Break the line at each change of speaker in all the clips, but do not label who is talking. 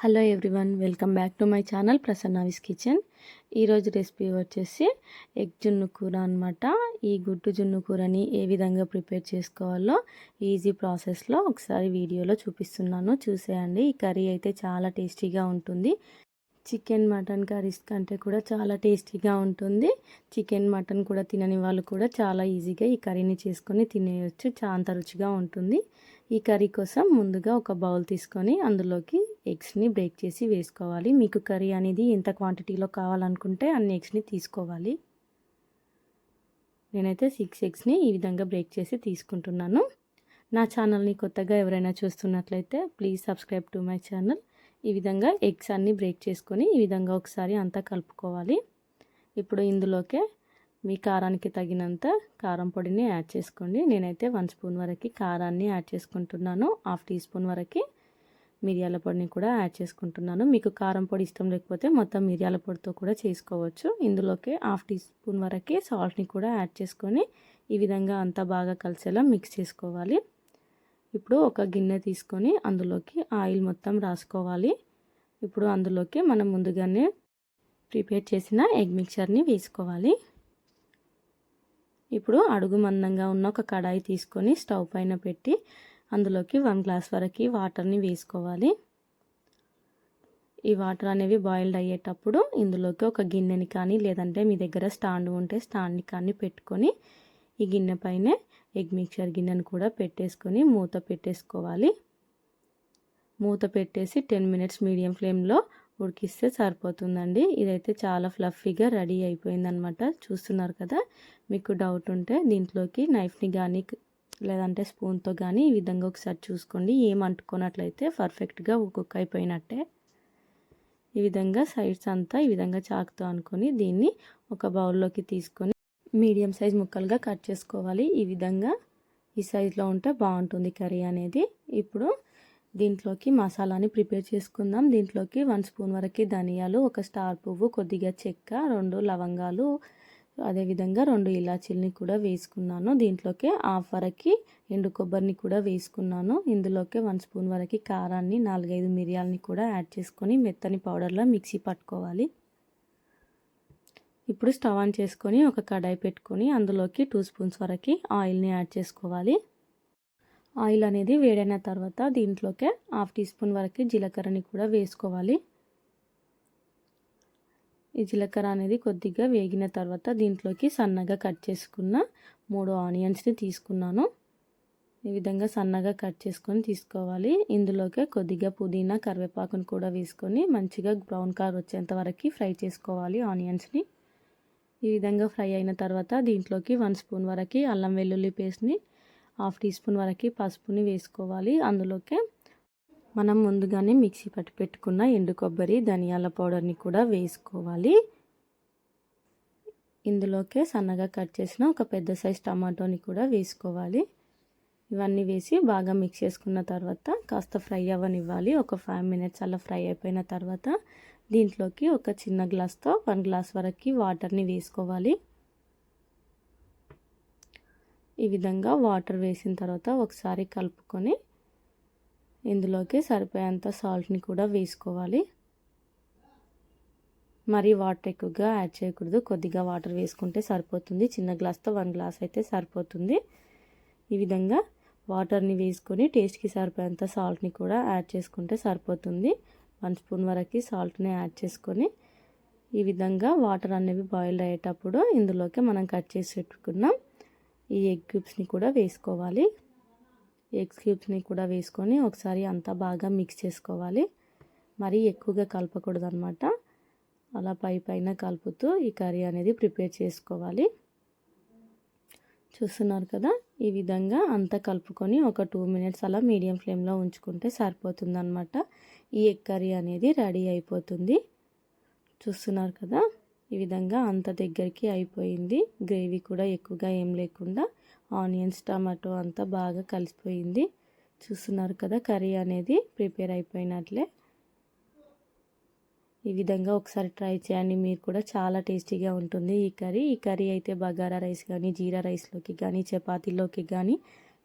Hello everyone welcome back to my channel Prasanna's kitchen. ఈరోజు recipe వచ్చేసి egg జున్ను కూర అనమాట ఈ గుడ్డు జున్ను కూరని ఏ విధంగా ప్రిపేర్ చేసుకోవాలో ఈజీ ప్రాసెస్లో ఒకసారి వీడియోలో చూపిస్తున్నాను. చూసేయండి ఈ కర్రీ అయితే చాలా టేస్టీగా ఉంటుంది. చికెన్ మటన్ కర్రీస్ కంటే కూడా చాలా టేస్టీగా ఉంటుంది. చికెన్ మటన్ కూడా తినని వాళ్ళు కూడా చాలా ఈజీగా ఈ కర్రీని చేసుకొని తినేయచ్చు. చాలా రుచిగా ఉంటుంది. ఈ కర్రీ కోసం ముందుగా ఒక బౌల్ తీసుకొని అందులోకి ఎగ్స్ని బ్రేక్ చేసి వేసుకోవాలి. మీకు కర్రీ అనేది ఎంత క్వాంటిటీలో కావాలనుకుంటే అన్ని ఎగ్స్ని తీసుకోవాలి. నేనైతే సిక్స్ ఎగ్స్ని ఈ విధంగా బ్రేక్ చేసి తీసుకుంటున్నాను. నా ఛానల్ని కొత్తగా ఎవరైనా చూస్తున్నట్లయితే please subscribe to my channel. ఈ విధంగా ఎగ్స్ అన్నీ బ్రేక్ చేసుకొని ఈ విధంగా ఒకసారి అంతా కలుపుకోవాలి. ఇప్పుడు ఇందులోకే మీ కారానికి తగినంత కారం పొడిని యాడ్ చేసుకోండి. నేనైతే వన్ స్పూన్ వరకు కారాన్ని యాడ్ చేసుకుంటున్నాను. హాఫ్ టీ స్పూన్ వరకు మిరియాల పొడిని కూడా యాడ్ చేసుకుంటున్నాను. మీకు కారం పొడి ఇష్టం లేకపోతే మొత్తం మిరియాల పొడితో కూడా చేసుకోవచ్చు. ఇందులోకి హాఫ్ టీ స్పూన్ వరకే సాల్ట్ని కూడా యాడ్ చేసుకొని ఈ విధంగా అంతా బాగా కలిసేలా మిక్స్ చేసుకోవాలి. ఇప్పుడు ఒక గిన్నె తీసుకొని అందులోకి ఆయిల్ మొత్తం రాసుకోవాలి. ఇప్పుడు అందులోకి మనం ముందుగానే ప్రిపేర్ చేసిన ఎగ్ మిక్చర్ని వేసుకోవాలి. ఇప్పుడు అడుగు మందంగా ఉన్న ఒక కడాయి తీసుకొని స్టవ్ పైన పెట్టి అందులోకి వన్ గ్లాస్ వరకు వాటర్ని వేసుకోవాలి. ఈ వాటర్ అనేవి బాయిల్డ్ అయ్యేటప్పుడు ఇందులోకి ఒక గిన్నెని కానీ లేదంటే మీ దగ్గర స్టాండ్ ఉంటే స్టాండ్ని కానీ పెట్టుకొని ఈ గిన్నె పైనే ఎగ్ మిక్చర్ గిన్నెను కూడా పెట్టేసుకొని మూత పెట్టేసుకోవాలి. మూత పెట్టేసి టెన్ మినిట్స్ మీడియం ఫ్లేమ్లో ఉడికిస్తే సరిపోతుందండి. ఇదైతే చాలా ఫ్లఫీగా రెడీ అయిపోయిందనమాట చూస్తున్నారు కదా మీకు డౌట్ ఉంటే దీంట్లోకి నైఫ్ని కానీ లేదంటే స్పూన్తో కానీ ఈ విధంగా ఒకసారి చూసుకోండి. ఏం అంటుకున్నట్లయితే పర్ఫెక్ట్గా కుక్ అయిపోయినట్టే. ఈ విధంగా సైడ్స్ అంతా ఈ విధంగా చాకుతో అనుకొని దీన్ని ఒక బౌల్లోకి తీసుకొని మీడియం సైజ్ ముక్కలుగా కట్ చేసుకోవాలి. ఈ విధంగా ఈ సైజులో ఉంటే బాగుంటుంది కర్రీ అనేది. ఇప్పుడు దీంట్లోకి మసాలాని ప్రిపేర్ చేసుకుందాం. దీంట్లోకి వన్ స్పూన్ వరకు ధనియాలు ఒక స్టార్ పువ్వు కొద్దిగా చెక్క రెండు లవంగాలు అదేవిధంగా రెండు ఇలాచీలని కూడా వేసుకున్నాను. దీంట్లోకి హాఫ్ వరకు ఎండు కొబ్బరిని కూడా వేసుకున్నాను. ఇందులోకి వన్ స్పూన్ వరకు కారాన్ని నాలుగైదు మిరియాలని కూడా యాడ్ చేసుకొని మెత్తని పౌడర్లో మిక్సీ పట్టుకోవాలి. ఇప్పుడు స్టవ్ ఆన్ చేసుకొని ఒక కడాయి పెట్టుకొని అందులోకి టూ స్పూన్స్ వరకు ఆయిల్ని యాడ్ చేసుకోవాలి. ఆయిల్ అనేది వేడైన తర్వాత దీంట్లోకే హాఫ్ టీ స్పూన్ వరకు జీలకర్రని కూడా వేసుకోవాలి. ఈ జీలకర్ర అనేది కొద్దిగా వేగిన తర్వాత దీంట్లోకి సన్నగా కట్ చేసుకున్న మూడు ఆనియన్స్ని తీసుకున్నాను. ఈ విధంగా సన్నగా కట్ చేసుకొని తీసుకోవాలి. ఇందులోకే కొద్దిగా పుదీనా కరివేపాకును కూడా వేసుకొని మంచిగా బ్రౌన్ కలర్ వచ్చేంత వరకు ఫ్రై చేసుకోవాలి ఆనియన్స్ని. ఈ విధంగా ఫ్రై అయిన తర్వాత దీంట్లోకి వన్ స్పూన్ వరకు అల్లం వెల్లుల్లి పేస్ట్ని హాఫ్ టీ స్పూన్ వరకు పసుపుని వేసుకోవాలి. అందులోకే మనం ముందుగానే మిక్సీ పట్టి పెట్టుకున్న ఎండు కొబ్బరి ధనియాల పౌడర్ని కూడా వేసుకోవాలి. ఇందులోకే సన్నగా కట్ చేసిన ఒక పెద్ద సైజ్ టమాటోని కూడా వేసుకోవాలి. ఇవన్నీ వేసి బాగా మిక్స్ చేసుకున్న తర్వాత కాస్త ఫ్రై అవ్వనివ్వాలి. ఒక ఫైవ్ మినిట్స్ అలా ఫ్రై అయిపోయిన తర్వాత దీంట్లోకి ఒక చిన్న గ్లాస్తో వన్ గ్లాస్ వరకు వాటర్ని వేసుకోవాలి. ఈ విధంగా వాటర్ వేసిన తర్వాత ఒకసారి కలుపుకొని ఇందులోకి సరిపోయేంత సాల్ట్ని కూడా వేసుకోవాలి. మరీ వాటర్ ఎక్కువగా యాడ్ చేయకూడదు. కొద్దిగా వాటర్ వేసుకుంటే సరిపోతుంది. చిన్న గ్లాస్తో వన్ గ్లాస్ అయితే సరిపోతుంది. ఈ విధంగా వాటర్ని వేసుకొని టేస్ట్కి సరిపోయేంత సాల్ట్ని కూడా యాడ్ చేసుకుంటే సరిపోతుంది. వన్ స్పూన్ వరకు సాల్ట్ని యాడ్ చేసుకొని ఈ విధంగా వాటర్ అనేవి బాయిల్ అయ్యేటప్పుడు ఇందులోకి మనం కట్ చేసి పెట్టుకున్నాం ఈ ఎగ్ క్యూబ్స్ని కూడా వేసుకోవాలి. ఎగ్స్ క్యూబ్స్ని కూడా వేసుకొని ఒకసారి అంతా బాగా మిక్స్ చేసుకోవాలి. మరీ ఎక్కువగా కలపకూడదు అనమాట అలా పై పైన కలుపుతూ ఈ కర్రీ అనేది ప్రిపేర్ చేసుకోవాలి. చూస్తున్నారు కదా? ఈ విధంగా అంతా కలుపుకొని ఒక టూ మినిట్స్ అలా మీడియం ఫ్లేమ్లో ఉంచుకుంటే సరిపోతుంది ఈ ఎగ్ కర్రీ అనేది రెడీ అయిపోతుంది. చూస్తున్నారు కదా? ఈ విధంగా అంత దగ్గరికి అయిపోయింది. గ్రేవీ కూడా ఎక్కువగా ఏం లేకుండా ఆనియన్స్ టమాటో అంతా బాగా కలిసిపోయింది. చూస్తున్నారు కదా కర్రీ అనేది ప్రిపేర్ అయిపోయినట్లే. ఈ విధంగా ఒకసారి ట్రై చేయండి. మీరు కూడా చాలా టేస్టీగా ఉంటుంది ఈ కర్రీ. ఈ కర్రీ అయితే బగారా రైస్ కానీ జీరా రైస్లోకి కానీ చపాతీలోకి కానీ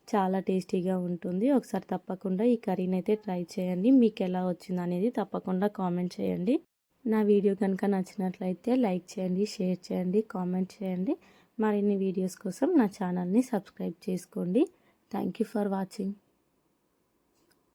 చాలా టేస్టీగా ఉంటుంది. ఒకసారి తప్పకుండా ఈ కర్రీని అయితే ట్రై చేయండి. మీకు ఎలా వచ్చింది అనేది తప్పకుండా కామెంట్ చేయండి. నా వీడియో కనుక నచ్చినట్లయితే లైక్ చేయండి షేర్ చేయండి కామెంట్ చేయండి. మరిన్ని వీడియోస్ కోసం నా ఛానల్ని సబ్స్క్రైబ్ చేసుకోండి. Thank you for watching